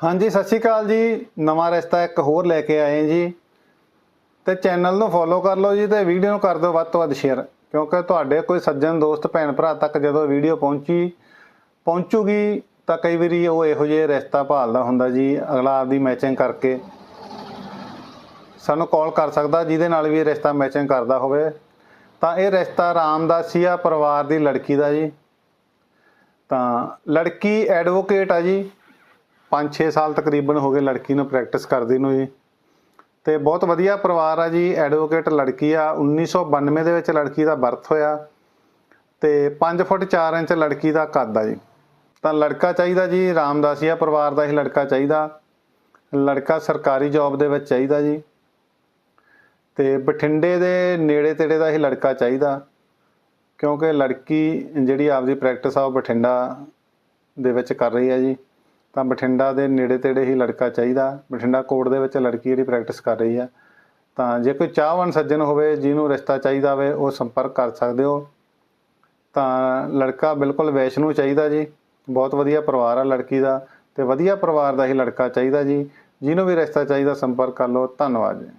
ਹਾਂਜੀ, ਸਤਿ ਸ਼੍ਰੀ ਅਕਾਲ ਜੀ। ਨਵਾਂ ਰਿਸ਼ਤਾ ਇੱਕ ਹੋਰ ਲੈ ਕੇ ਆਏ ਜੀ। ਤੇ ਚੈਨਲ ਨੂੰ ਫੋਲੋ ਕਰ ਲਓ ਜੀ ਤੇ ਵੀਡੀਓ ਨੂੰ ਕਰ ਦਿਓ ਵੱਧ ਤੋਂ ਵੱਧ ਸ਼ੇਅਰ ਕਿਉਂਕਿ ਤੁਹਾਡੇ ਕੋਈ ਸੱਜਣ, ਦੋਸਤ, ਭੈਣ, ਭਰਾ ਤੱਕ ਜਦੋਂ ਵੀਡੀਓ ਪਹੁੰਚੀ, ਪਹੁੰਚੂਗੀ ਤਾਂ ਕਈ ਵਾਰੀ ਉਹ ਇਹੋ ਜਿਹੇ ਰਿਸ਼ਤਾ ਭਾਲਦਾ ਹੁੰਦਾ ਜੀ, ਅਗਲਾ ਆਪਦੀ ਮੈਚਿੰਗ ਕਰਕੇ। ਸਾਨੂੰ ਕਾਲ ਕਰ ਸਕਦਾ ਜਿਹਦੇ ਨਾਲ ਵੀ ਇਹ ਰਿਸ਼ਤਾ ਮੈਚਿੰਗ ਕਰਦਾ ਹੋਵੇ। ਤਾਂ ਇਹ ਰਿਸ਼ਤਾ ਰਾਮਦਾਸੀਆ ਪਰਿਵਾਰ ਦੀ ਲੜਕੀ ਦਾ ਜੀ। ਤਾਂ ਲੜਕੀ ਐਡਵੋਕੇਟ ਆ ਜੀ। 5-6 ਸਾਲ ਤਕਰੀਬਨ ਹੋ ਗਏ ਲੜਕੀ ਨੂੰ ਪ੍ਰੈਕਟਿਸ ਕਰਦੀ ਨੂੰ ਜੀ। ਤੇ ਬਹੁਤ ਵਧੀਆ ਪਰਿਵਾਰ ਆ ਜੀ ਐਡਵੋਕੇਟ ਲੜਕੀ ਆ। 1992 ਦੇ ਵਿੱਚ ਲੜਕੀ ਦਾ ਬਰਥ ਹੋਇਆ ਤੇ 5 ਫੁੱਟ 4 ਇੰਚ ਲੜਕੀ ਦਾ ਕੱਦ ਆ ਜੀ। ਤਾਂ ਲੜਕਾ ਚਾਹੀਦਾ ਜੀ, ਰਾਮਦਾਸੀਆ ਪਰਿਵਾਰ ਦਾ ਹੀ ਲੜਕਾ ਚਾਹੀਦਾ। ਲੜਕਾ ਸਰਕਾਰੀ ਜੌਬ ਦੇ ਵਿੱਚ ਚਾਹੀਦਾ ਜੀ। ਤੇ ਬਠਿੰਡੇ ਦੇ ਨੇੜੇ ਤੇੜੇ ਦਾ ਹੀ ਲੜਕਾ ਚਾਹੀਦਾ। ਕਿਉਂਕਿ ਲੜਕੀ ਜਿਹੜੀ ਆਪਦੀ ਪ੍ਰੈਕਟਿਸ ਆ ਉਹ ਬਠਿੰਡਾ ਦੇ ਵਿੱਚ ਕਰ ਰਹੀ ਹੈ ਜੀ। ਤਾਂ ਬਠਿੰਡਾ ਦੇ ਨੇੜੇ ਤੇੜੇ ਹੀ ਲੜਕਾ ਚਾਹੀਦਾ। ਬਠਿੰਡਾ ਕੋਰਟ ਦੇ ਵਿੱਚ ਲੜਕੀ ਜਿਹੜੀ ਪ੍ਰੈਕਟਿਸ ਕਰ ਰਹੀ ਹੈ ਤਾਂ ਜੇ ਕੋਈ ਚਾਹਵਾਨ ਸੱਜਣ ਹੋਵੇ, ਜਿਹਨੂੰ ਰਿਸ਼ਤਾ ਚਾਹੀਦਾ ਹੋਵੇ, ਉਹ ਸੰਪਰਕ ਕਰ ਸਕਦੇ ਹੋ। ਤਾਂ ਲੜਕਾ ਬਿਲਕੁਲ ਵੈਸ਼ਨੂ ਚਾਹੀਦਾ ਜੀ। ਬਹੁਤ ਵਧੀਆ ਪਰਿਵਾਰ ਆ ਲੜਕੀ ਦਾ ਤੇ ਵਧੀਆ ਪਰਿਵਾਰ ਦਾ ਹੀ ਲੜਕਾ ਚਾਹੀਦਾ ਜੀ। ਜਿਹਨੂੰ ਵੀ ਰਿਸ਼ਤਾ ਚਾਹੀਦਾ ਸੰਪਰਕ ਕਰ ਲਓ। ਧੰਨਵਾਦ ਜੀ।